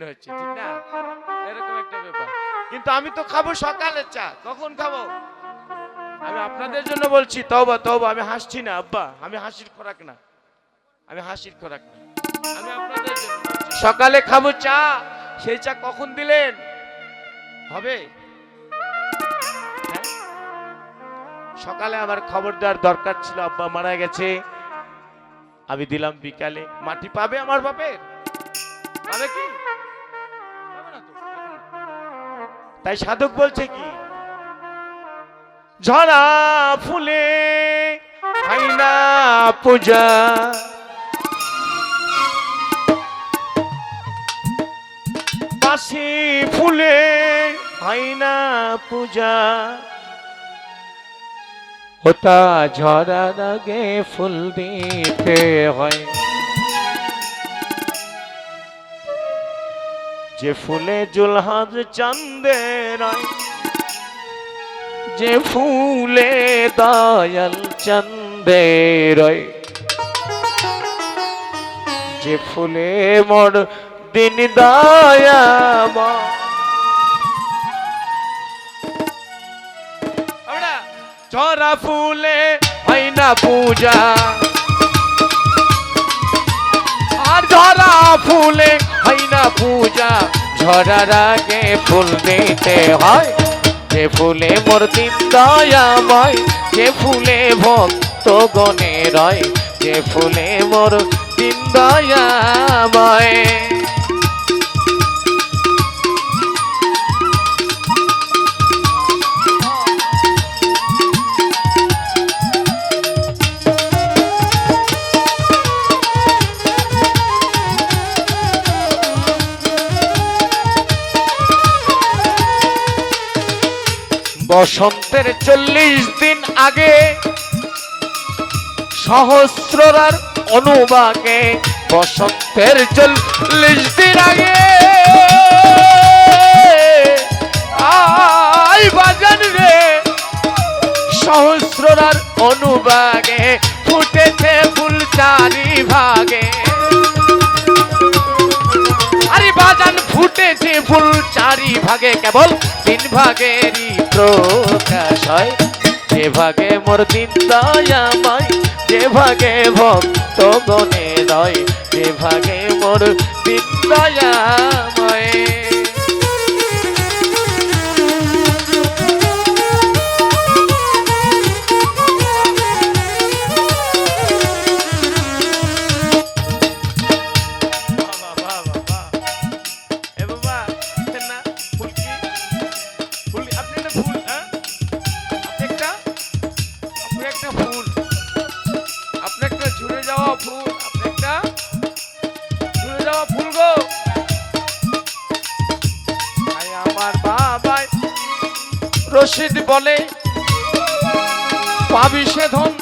মনে হচ্ছে ঠিক না? এরকম একটা ব্যাপার। কিন্তু আমি তো খাব সকালের চা। কখন খাব? আমি আপনাদের জন্য বলছি তবা তবা আমি হাসছি না আব্বা। আমি হাসির খোরাক না। আমি হাসির খোরাক না। আমি আপনাদের জন্য সকালে খাব চা। সেই চা কখন দিলেন? হবে? হ্যাঁ? সকালে আমার খবর দেওয়ার দরকার ছিল আব্বা মারা গেছে। আমি দিলাম বিকালে। মাটি পাবে আমার বাপের? পাবে কি? তাই সাধক বলছে কি? ঝরা ফুলে পূজা। বাসি ফুলে হয় না পূজা। ওটা ঝরার আগে ফুল দিতে হয়। যে ফুলে জুলহাজ চান্দের যে ফুলে দয়াল চন্দের যে ফুলে মোর দিন দয়া ঝরা ফুলে হয় না পূজা, আর ঝরা ফুলে হয় না পূজা। ঝরার আগে ফুল দিতে হয়। যে ফুলে মোর দিন যে ফুলে ভক্ত গণে রয়, যে ফুলে মোর দিন বসন্তের চল্লিশ দিন আগে সহস্রার অনুবাগে বসন্তের চল্লিশ দিন আগে আই বাজান রে। সহস্রার অনুবাগে ফুটেছে ফুল চারি ভাগে আরে বাজান, ফুটেছে ফুল চারি ভাগে কেবল তিন ভাগেরই প্রকাশ হয় যে ভাগে মোর দিন দয়াময় যে ভাগে ভক্ত গণে নয় যে ভাগে মোর দিন দয়াময় রশিদ বলে, পাবি সে ধন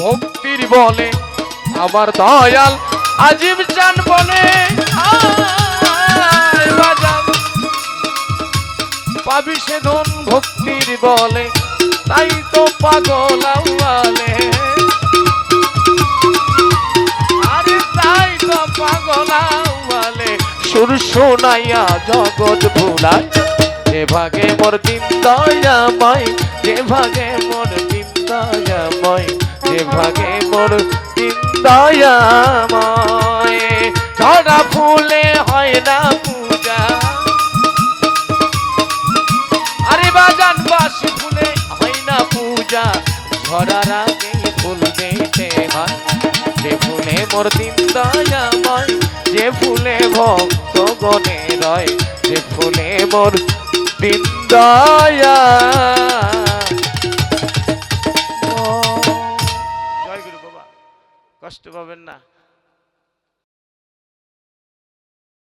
ভক্তির বলে, আমার দয়াল আজিব চান বলে পাবি সে ধন ভক্তির বলে, তাই তো পাগল আউয়ালে। আরে তাই তো পাগল আউয়ালে, সুর শোনাইয়া জগৎ ভুলায়। ভাগে মোর দিন দয়াময় যে ভাগে মোর দিন দয়াময় যে ভাগে মোর দিন দয়াময় ঝরা ফুলে হয় না পূজা। আরে বাজান বাসি ফুলে হয় না পূজা। ঝরার আগে ফুল দিতে হয়, যে ফুলে মোর দিন দয়াময় যে ফুলে ভক্ত গণে রয়, যে ফুলে মোর দিন জয় কষ্ট পাবেন না।